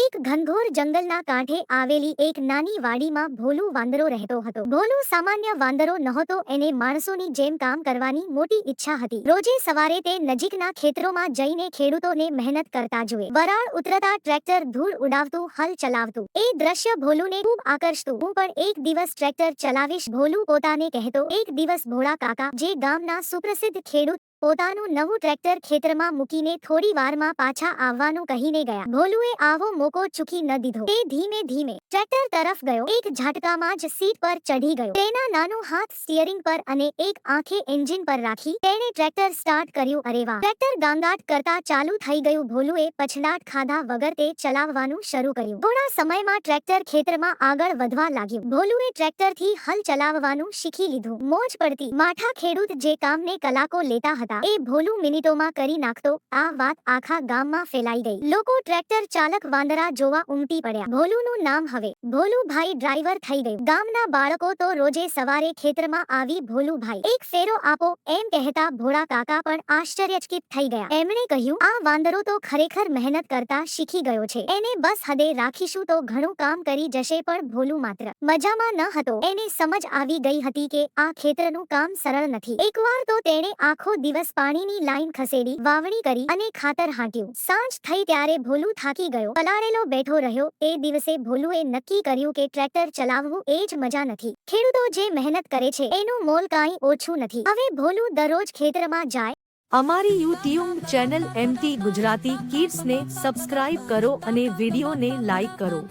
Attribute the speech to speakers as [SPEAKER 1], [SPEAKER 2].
[SPEAKER 1] એક ઘનઘોર જંગલના કાંઠે આવેલી એક નાની વાડીમાં ભોલું વાંદરો રહેતો હતો. ભોલું સામાન્ય વાંદરો નહોતો, એને માણસોની જેમ કામ કરવાની મોટી ઈચ્છા હતી. રોજે સવારે તે નજીકના ખેતરોમાં જઈને ખેડૂતોને મહેનત કરતા જુએ. વરાળ ઉતરતા ટ્રેક્ટર ધૂળ ઉડાવતું, હલ ચલાવતું. એ દ્રશ્ય ભોલુને ખૂબ આકર્ષતું. હું પણ એક દિવસ ટ્રેક્ટર ચલાવીશ, ભોલું પોતાને કહેતો, એક દિવસ ભોળા કાકા, જે ગામના સુપ્રસિદ્ધ ખેડૂત પોતાનું નવું ટ્રેક્ટર ખેતરમાં મૂકીને થોડી વારમાં પાછા આવવાનું કહીને ગયા. ભોલુએ આવો મોકો ચૂકી ન દીધો. તે ધીમે ધીમે ટ્રેક્ટર તરફ ગયો. એક ઝાટકામાં જ સીટ પર ચઢી ગયો. તેના નાનો હાથ સ્ટીયરિંગ પર અને એક આંખે એન્જિન પર રાખી તેણે ટ્રેક્ટર સ્ટાર્ટ કર્યું. અરે વાહ! ટ્રેક્ટર ગાંગાટ કરતા ચાલુ થઈ ગયું. ભોલુએ પછડાટ ખાધા વગર તે ચલાવવાનું શરૂ કર્યું. થોડા સમયમાં ટ્રેક્ટર ખેતરમાં આગળ વધવા લાગ્યું. ભોલુએ ટ્રેક્ટરથી હલ ચલાવવાનું શીખી લીધું. મોજ પડતી માઠા ખેડૂત જે કામને કલાકો લેતા હતા એ ભોલું મિનિટોમાં કરી નાખતો, આ વાત આખા ગામમાં ફેલાઈ ગઈ. લોકો ટ્રેક્ટર ચાલક વાંદરા જોવા ઉમટી પડ્યા. ભોલુનું નામ હવે ભોલુભાઈ ડ્રાઈવર થઈ ગયું. ગામના બાળકો તો રોજે સવારે ખેતરમાં આવી ભોલુભાઈ. એક ફેરો આપો એમ કહેતા ભોળા કાકા પણ આશ્ચર્યચકિત થઈ ગયા. એમણે કહ્યું, આ વાંદરો તો ખરેખર મહેનત કરતા શીખી ગયો છે. એને બસ હદે રાખીશું તો ઘણું કામ કરી જશે પણ ભોલું માત્ર. મજામાં ન હતો. એને સમજ આવી ગઈ હતી કે આ ખેતરનું કામ સરળ નથી. એકવાર તો તેણે આખો દિવસ પાણીની લાઈન ખસેડી, વાવણી કરી અને ખાતર હાંટ્યું સાંજ થઈ ત્યારે ભોલું થાકી ગયો. પલાળેલો બેઠો રહ્યો. એ દિવસે ભોલુએ નક્કી કર્યું કે ટ્રેક્ટર ચલાવવું એ જ મજા નથી. ખેડૂતો જે મહેનત કરે છે, એનું મોલ કાંઈ ઓછું નથી. હવે ભોલું દરરોજ ખેતરમાં જાય.
[SPEAKER 2] અમારી યુટ્યુબ ચેનલ એમટી ગુજરાતી કિડ્સને સબસ્ક્રાઇબ કરો અને વિડીયોને લાઈક કરો.